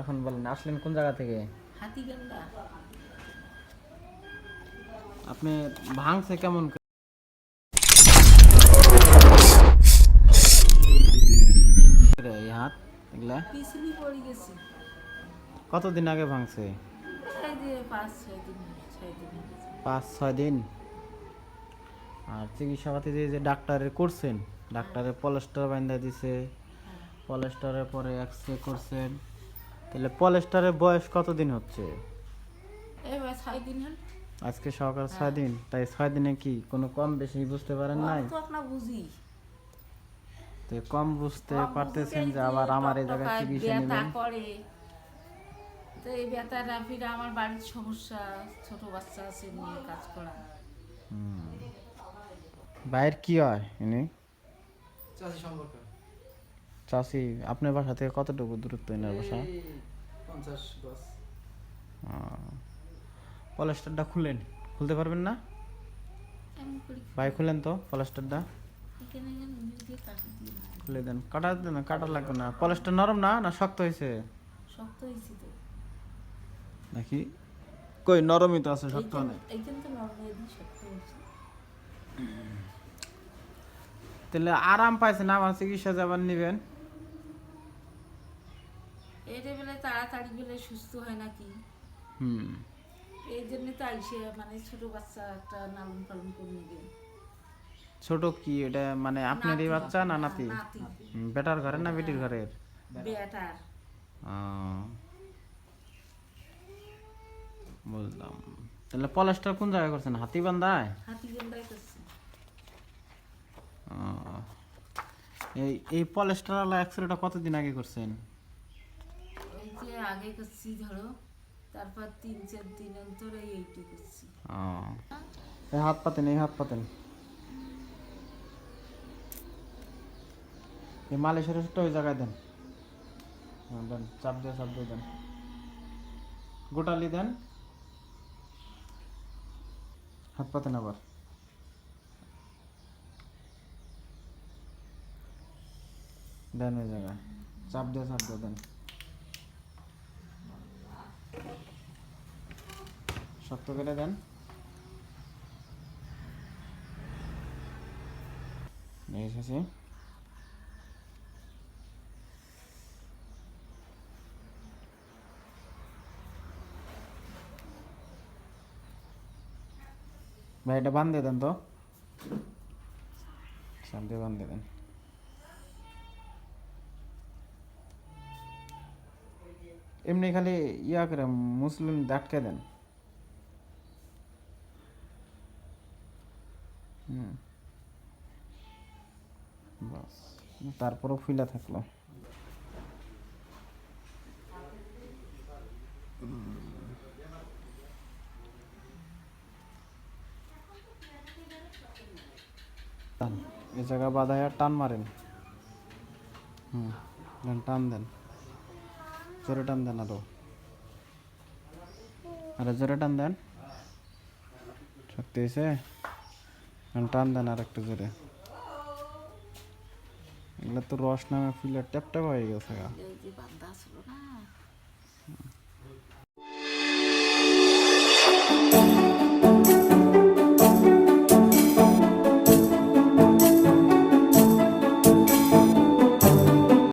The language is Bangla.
এখন বলেন আসলেন কোন জায়গা থেকে? হাতিগান্ডা আপনি ভাঙছে কেমন এই হাত এগুলা? পিছলি পড়ে গেছে। কতদিন আগে ভাঙছে? পাঁচ ছয় দিন আর চিকিৎসা পাতি যে যে ডাক্তারে করছেন ডাক্তারে পলেস্টার বান্ধা দিছে পলেস্টারের পরে এক্স রে করছেন। তাহলে পলেস্টারের বয়স কতদিন হচ্ছে? আজকে সকাল ছয় দিন তাই ছয় দিনে কি কোনো কম বেশি বুঝতে পারেন নাই? বুঝি। তো কম বুঝতে পারতেছেন যে আবার আমার এই জায়গায় চিকিৎসা ব্যথা নেবেন? করে। তো এই ব্যথাটা ফিরে আমার বাড়ির সমস্যা ছোট বাচ্চা আছে নিয়ে কাজ করা। বাইর কি হয় ইনি? চাষি সম্পর্ক। চাষি আপনার বাসা থেকে কতটুকু দূরত্ব এনার বাসা? পঞ্চাশ পলেস্টারটা খুলেন খুলতে পারবেন না? ভাই খুলেন তো পলেস্টারটা না। খুলে দেন কাটা দেন না কাটা লাগবে না। পলেস্টার নরম না না শক্ত হয়েছে? শক্ত হয়েছে তো। নাকি? কই নরমই তো আছে শক্ত নেই তাহলে আরাম পাইছেন আমার চিকিৎসা যাবার নিবেন। এটা বেলা তাড়াতাড়ি সুস্থ হয় নাকি? হুম। এই জন্য তো আইসে মানে ছোট বাচ্চা একটা লালন পালন করে নিবে। ছোট কি? এটা মানে আপনারই। বাচ্চা না নাতি? বেটার ঘরে না বেটির ঘরের? বেটার। বুঝলাম। তাহলে পলেস্টার কোন জায়গায় করছেন? হাতিবান্ধায়? হাতি গেন্দাই এই এই পলেস্টার ওয়ালা এক্সরেটা কতদিন আগে করছেন? যে আগে করছি ধরো তারপর তিন চার দিন অন্তর এই এইটি করছি। আহ, এই হাত পাতেন এই হাত পাতেন। এই মালিশের ওষুধটা ওই জায়গায় দেন। হ্যাঁ, দেন চাপ দিয়ে চাপ দিয়ে দেন। গোটালি দেন। হাত পাতেন আবার। দেন ওই জায়গায়। চাপ দিয়ে চাপ দিয়ে দেন। শক্ত করে দেন। এসেছি ভাই এটা বান্ধে দেন তো। সামনে বান্ধে দেন। এমনি খালি ইয়া করে মুসলিম আটকে দেন। তারপরও ফুলা থাকল। এই জায়গা বাধায় টান মারেন। হুম টান দেন। জোরে টান দেন আরও আরে জোরে টান দেন। শক্তি হয়েছে টান দেন আর একটু জোরে। এগুলো তো রস নামে ফুলের ট্যাপ ট্যাপ হয়ে গেছে